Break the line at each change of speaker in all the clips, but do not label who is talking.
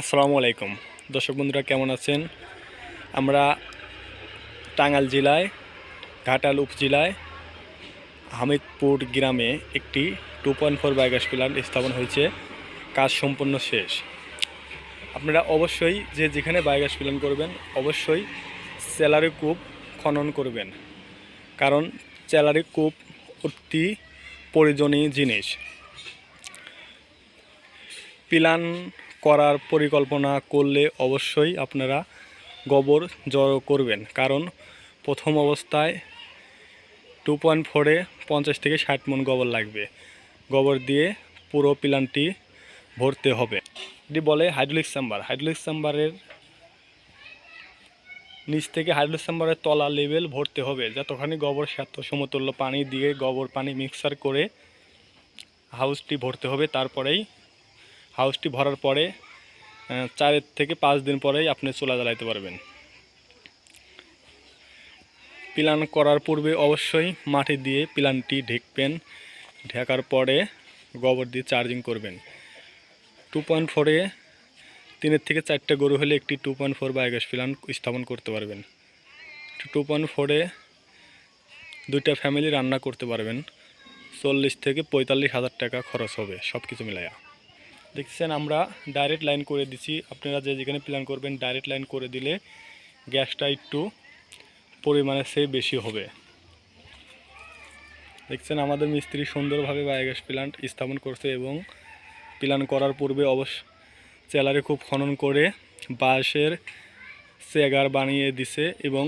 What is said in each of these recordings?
আসসালামু আলাইকুম। দর্শক বন্ধুরা, কেমন আছেন? আমরা টাঙ্গাল জেলায়, ঘাটাল উপজেলায়, হামিদপুর গ্রামে একটি two point four biogas plant স্থাপন হয়েছে। কাজ সম্পূর্ণ শেষ। আপনারা অবশ্যই যে যেখানে বায়োগ্যাস প্ল্যান্ট করবেন, অবশ্যই স্যালারি কূপ খনন করবেন। কারণ স্যালারি কূপ অতি প্রয়োজনীয় জিনিস। প্ল্যান করার পরিকল্পনা করলে অবশ্যই আপনারা গোবর জড়ো করবেন। কারণ প্রথম অবস্থায় টু পয়েন্ট ফোরে পঞ্চাশ থেকে ষাট মন গোবর লাগবে। গোবর দিয়ে পুরো প্ল্যানটি ভরতে হবে। এটি বলে হাইড্রোলিক চেম্বার হাইড্রোলিক চেম্বারের নিচ থেকে হাইড্রোলিক চেম্বারের তলা লেভেল ভরতে হবে। যতখানি গোবর সাত সমতুল্য পানি দিয়ে গোবর পানি মিক্সার করে হাউসটি ভরতে হবে। তারপরেই হাউসটি ভরার পরে চারের থেকে পাঁচ দিন পরেই আপনি চুলা জ্বালাইতে পারবেন। প্ল্যান করার পূর্বে অবশ্যই মাটি দিয়ে প্ল্যানটি ঢেকবেন। ঢেকার পরে গোবর দিয়ে চার্জিং করবেন। টু পয়েন্ট ফোরে তিনের থেকে চারটে গরু হলে একটি two point four biogas plant স্থাপন করতে পারবেন। টু পয়েন্ট ফোরে দুইটা ফ্যামিলি রান্না করতে পারবেন। চল্লিশ থেকে পঁয়তাল্লিশ হাজার টাকা খরচ হবে সব কিছু মিলাইয়া। দেখছেন, আমরা ডাইরেক্ট লাইন করে দিছি। আপনারা যে যেখানে প্ল্যান করবেন ডাইরেক্ট লাইন করে দিলে গ্যাসটা একটু পরিমাণে সে বেশি হবে। দেখছেন, আমাদের মিস্ত্রি সুন্দরভাবে বায়োগ্যাস প্ল্যান্ট স্থাপন করছে এবং প্ল্যান করার পূর্বে অবশ্য চেলারে খুব খনন করে বাঁশের চেগার বানিয়ে দিছে এবং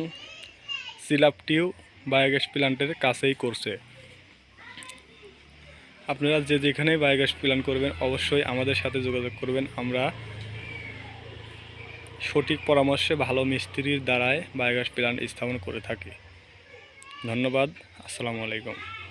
সিলাপটিও বায়োগ্যাস প্ল্যান্টের কাছেই করছে। আপনারা যে যেখানে বায়োগ্যাস প্ল্যান করবেন, অবশ্যই আমাদের সাথে যোগাযোগ করবেন। আমরা সঠিক পরামর্শে ভালো মিস্ত্রির দ্বারায় বায়োগ্যাস প্ল্যান স্থাপন করে থাকি। ধন্যবাদ। আসসালামু আলাইকুম।